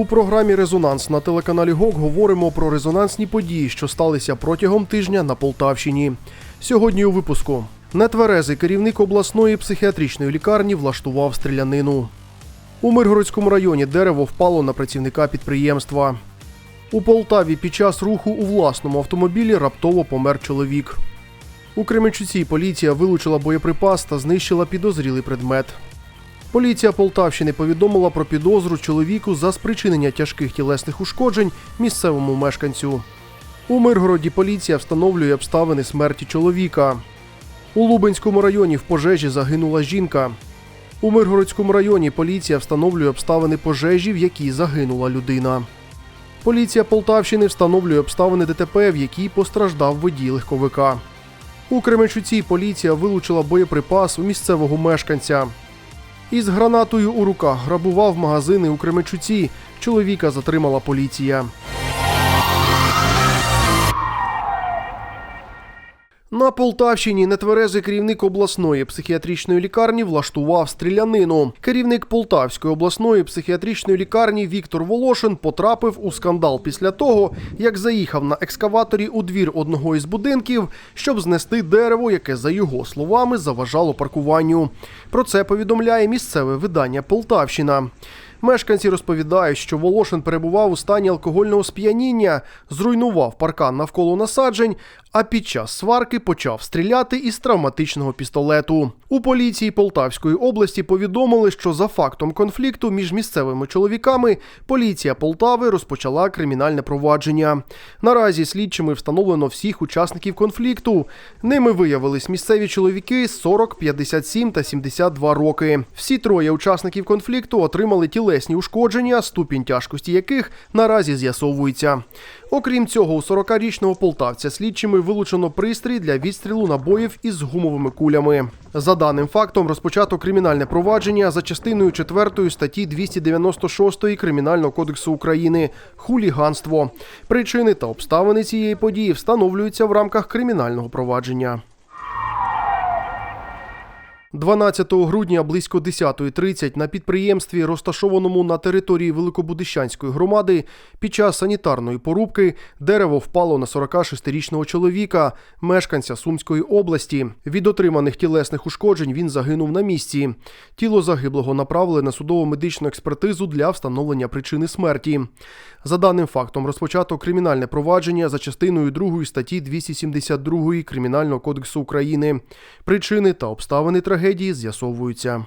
У програмі Резонанс на телеканалі ГОК говоримо про резонансні події, що сталися протягом тижня на Полтавщині. Сьогодні у випуску нетверезий керівник обласної психіатричної лікарні влаштував стрілянину. У Миргородському районі дерево впало на працівника підприємства. У Полтаві під час руху у власному автомобілі раптово помер чоловік. У Кременчуці поліція вилучила боєприпас та знищила підозрілий предмет. Поліція Полтавщини повідомила про підозру чоловіку за спричинення тяжких тілесних ушкоджень місцевому мешканцю. У Миргороді поліція встановлює обставини смерті чоловіка. У Лубенському районі в пожежі загинула жінка. У Миргородському районі поліція встановлює обставини пожежі, в якій загинула людина. Поліція Полтавщини встановлює обставини ДТП, в якій постраждав водій легковика. У Кременчуці поліція вилучила боєприпас у місцевого мешканця. Із гранатою у руках грабував магазини у Кременчуці. Чоловіка затримала поліція. На Полтавщині нетверезий керівник обласної психіатричної лікарні влаштував стрілянину. Керівник Полтавської обласної психіатричної лікарні Віктор Волошин потрапив у скандал після того, як заїхав на екскаваторі у двір одного із будинків, щоб знести дерево, яке, за його словами, заважало паркуванню. Про це повідомляє місцеве видання Полтавщина. Мешканці розповідають, що Волошин перебував у стані алкогольного сп'яніння, зруйнував паркан навколо насаджень, а під час сварки почав стріляти із травматичного пістолету. У поліції Полтавської області повідомили, що за фактом конфлікту між місцевими чоловіками поліція Полтави розпочала кримінальне провадження. Наразі слідчими встановлено всіх учасників конфлікту. Ними виявились місцеві чоловіки 40, 57 та 72 роки. Всі троє учасників конфлікту отримали тілесні ушкодження, ступінь тяжкості яких наразі з'ясовується. Окрім цього, у 40-річного полтавця слідчими вилучено пристрій для відстрілу набоїв із гумовими кулями. За даним фактом розпочато кримінальне провадження за частиною 4 статті 296 Кримінального кодексу України хуліганство. Причини та обставини цієї події встановлюються в рамках кримінального провадження. 12 грудня близько 10.30 на підприємстві, розташованому на території Великобудищанської громади, під час санітарної порубки дерево впало на 46-річного чоловіка, мешканця Сумської області. Від отриманих тілесних ушкоджень він загинув на місці. Тіло загиблого направили на судово медичну експертизу для встановлення причини смерті. За даним фактом розпочато кримінальне провадження за частиною 2 статті 272 Кримінального кодексу України. Причини та обставини трагедії з'ясовуються.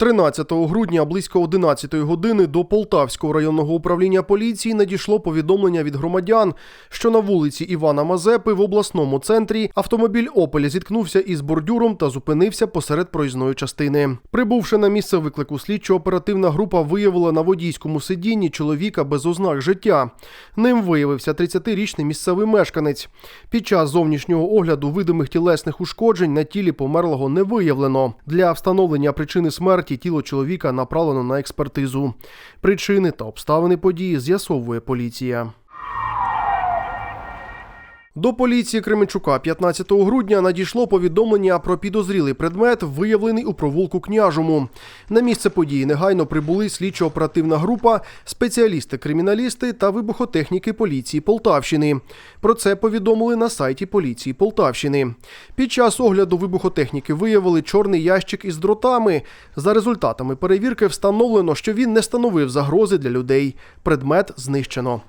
13 грудня близько 11 години до Полтавського районного управління поліції надійшло повідомлення від громадян, що на вулиці Івана Мазепи в обласному центрі автомобіль Опель зіткнувся із бордюром та зупинився посеред проїзної частини. Прибувши на місце виклику, слідчо-оперативна група виявила на водійському сидінні чоловіка без ознак життя. Ним виявився 30-річний місцевий мешканець. Під час зовнішнього огляду видимих тілесних ушкоджень на тілі померлого не виявлено. Для встановлення причини смерті тіло чоловіка направлено на експертизу. Причини та обставини події з'ясовує поліція. До поліції Кременчука 15 грудня надійшло повідомлення про підозрілий предмет, виявлений у провулку княжому. На місце події негайно прибули слідчо-оперативна група, спеціалісти-криміналісти та вибухотехніки поліції Полтавщини. Про це повідомили на сайті поліції Полтавщини. Під час огляду вибухотехніки виявили чорний ящик із дротами. За результатами перевірки встановлено, що він не становив загрози для людей. Предмет знищено.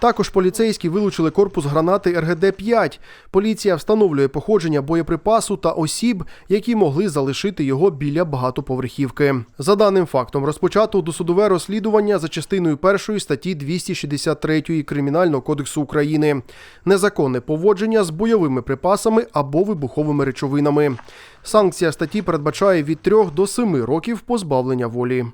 Також поліцейські вилучили корпус гранати РГД-5. Поліція встановлює походження боєприпасу та осіб, які могли залишити його біля багатоповерхівки. За даним фактом розпочато досудове розслідування за частиною 1 статті 263 Кримінального кодексу України. Незаконне поводження з бойовими припасами або вибуховими речовинами. Санкція статті передбачає від 3 до 7 років позбавлення волі.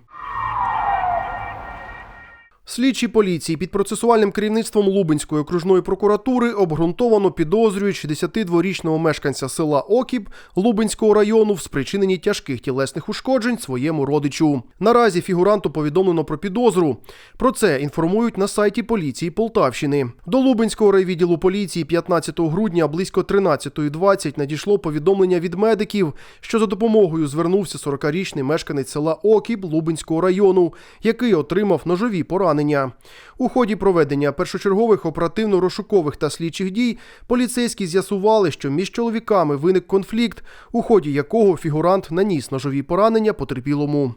Слідчі поліції під процесуальним керівництвом Лубенської окружної прокуратури обґрунтовано підозрюють 62-річного мешканця села Окіп Лубенського району в спричиненні тяжких тілесних ушкоджень своєму родичу. Наразі фігуранту повідомлено про підозру. Про це інформують на сайті поліції Полтавщини. До Лубенського райвідділу поліції 15 грудня близько 13.20 надійшло повідомлення від медиків, що за допомогою звернувся 40-річний мешканець села Окіп Лубенського району, який отримав ножові поранення. У ході проведення першочергових оперативно-розшукових та слідчих дій поліцейські з'ясували, що між чоловіками виник конфлікт, у ході якого фігурант наніс ножові поранення потерпілому.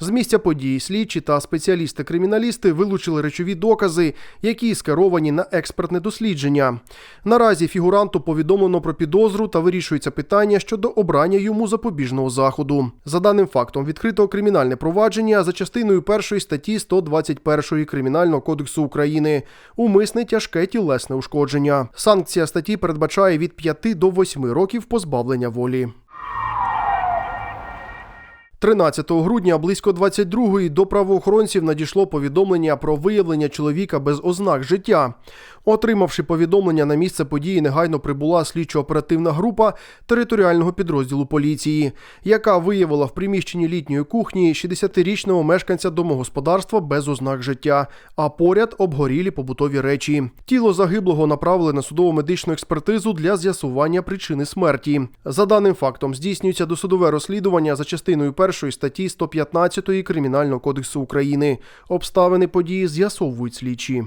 З місця події слідчі та спеціалісти-криміналісти вилучили речові докази, які скеровані на експертне дослідження. Наразі фігуранту повідомлено про підозру та вирішується питання щодо обрання йому запобіжного заходу. За даним фактом відкрито кримінальне провадження за частиною першої статті 121 Кримінального кодексу України умисне тяжке тілесне ушкодження. Санкція статті передбачає від 5 до 8 років позбавлення волі. 13 грудня близько 22-ї до правоохоронців надійшло повідомлення про виявлення чоловіка без ознак життя. Отримавши повідомлення на місце події, негайно прибула слідчо-оперативна група територіального підрозділу поліції, яка виявила в приміщенні літньої кухні 60-річного мешканця домогосподарства без ознак життя, а поряд обгорілі побутові речі. Тіло загиблого направили на судово медичну експертизу для з'ясування причини смерті. За даним фактом здійснюється досудове розслідування за частиною першої статті 115 Кримінального кодексу України. Обставини події з'ясовують слідчі.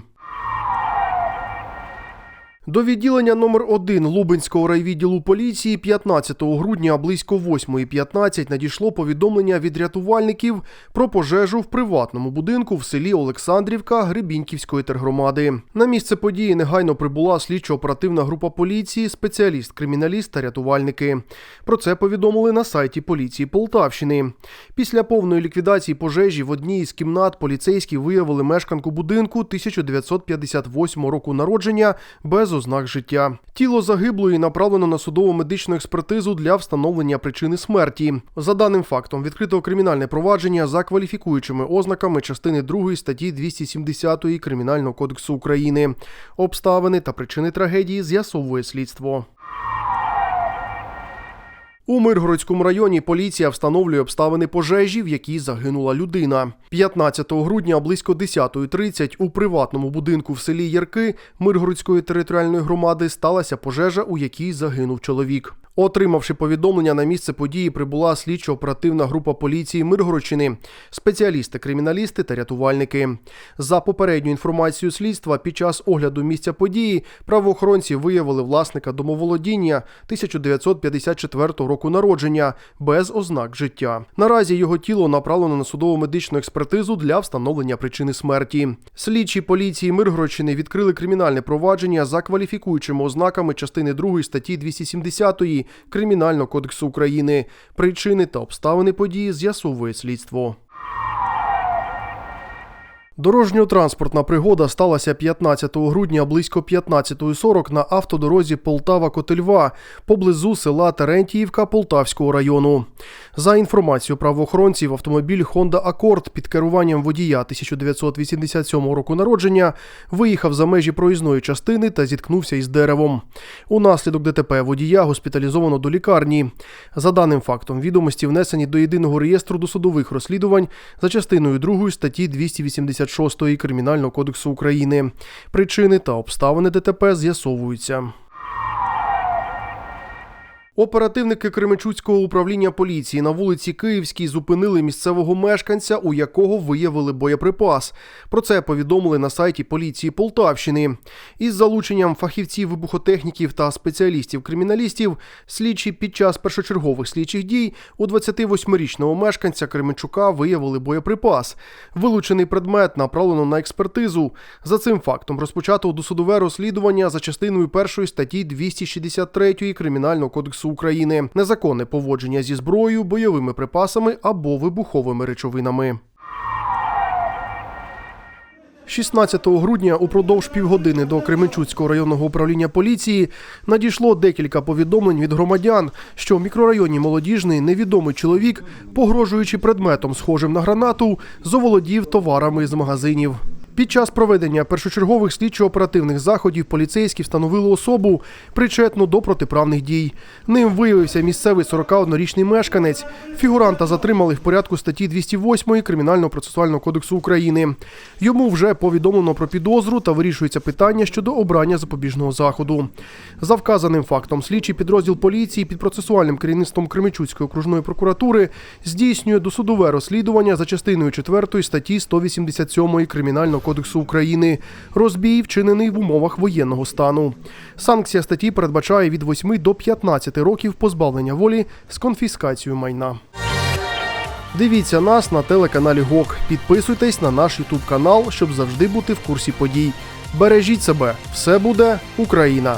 До відділення номер 1 Лубенського райвідділу поліції 15 грудня близько 8.15 надійшло повідомлення від рятувальників про пожежу в приватному будинку в селі Олександрівка Гребінківської тергромади. На місце події негайно прибула слідчо-оперативна група поліції, спеціаліст-криміналіст та рятувальники. Про це повідомили на сайті поліції Полтавщини. Після повної ліквідації пожежі в одній із кімнат поліцейські виявили мешканку будинку 1958 року народження без ознак життя. Тіло загиблої направлено на судово медичну експертизу для встановлення причини смерті. За даним фактом, відкрито кримінальне провадження за кваліфікуючими ознаками частини 2 статті 270 Кримінального кодексу України. Обставини та причини трагедії з'ясовує слідство. У Миргородському районі поліція встановлює обставини пожежі, в якій загинула людина. 15 грудня близько 10.30 у приватному будинку в селі Ярки Миргородської територіальної громади сталася пожежа, у якій загинув чоловік. Отримавши повідомлення на місце події, прибула слідчо-оперативна група поліції Миргородщини, спеціалісти, криміналісти та рятувальники. За попередньою інформацією слідства, під час огляду місця події правоохоронці виявили власника домоволодіння 1954 року народження без ознак життя. Наразі його тіло направлено на судово медичну експертизу для встановлення причини смерті. Слідчі поліції Миргородщини відкрили кримінальне провадження за кваліфікуючими ознаками частини 2 статті 270 Кримінального кодексу України. Причини та обставини події з'ясовує слідство. Дорожньо-транспортна пригода сталася 15 грудня близько 15.40 на автодорозі Полтава-Котельва поблизу села Терентіївка Полтавського району. За інформацією правоохоронців, автомобіль Honda Accord під керуванням водія 1987 року народження виїхав за межі проїзної частини та зіткнувся із деревом. Унаслідок ДТП водія госпіталізовано до лікарні. За даним фактом, відомості внесені до єдиного реєстру досудових розслідувань за частиною 2 статті 286 Кримінального кодексу України. Причини та обставини ДТП з'ясовуються. Оперативники Кременчуцького управління поліції на вулиці Київській зупинили місцевого мешканця, у якого виявили боєприпас. Про це повідомили на сайті поліції Полтавщини. Із залученням фахівців вибухотехніків та спеціалістів-криміналістів слідчі під час першочергових слідчих дій у 28-річного мешканця Кременчука виявили боєприпас. Вилучений предмет направлено на експертизу. За цим фактом розпочато досудове розслідування за частиною першої статті 263 Кримінального кодексу України незаконне поводження зі зброєю, бойовими припасами або вибуховими речовинами. 16 грудня упродовж півгодини до Кременчуцького районного управління поліції надійшло декілька повідомлень від громадян, що в мікрорайоні молодіжний невідомий чоловік, погрожуючи предметом, схожим на гранату, заволодів товарами з магазинів. Під час проведення першочергових слідчо-оперативних заходів поліцейські встановили особу, причетну до протиправних дій. Ним виявився місцевий 41-річний мешканець. Фігуранта затримали в порядку статті 208 Кримінального процесуального кодексу України. Йому вже повідомлено про підозру та вирішується питання щодо обрання запобіжного заходу. За вказаним фактом, слідчий підрозділ поліції під процесуальним керівництвом Кременчуцької окружної прокуратури здійснює досудове розслідування за частиною 4 статті 187 Кримінального кодексу України. Розбій вчинений в умовах воєнного стану. Санкція статті передбачає від 8 до 15 років позбавлення волі з конфіскацією майна. Дивіться нас на телеканалі ГОК. Підписуйтесь на наш Ютуб канал, щоб завжди бути в курсі подій. Бережіть себе, все буде Україна!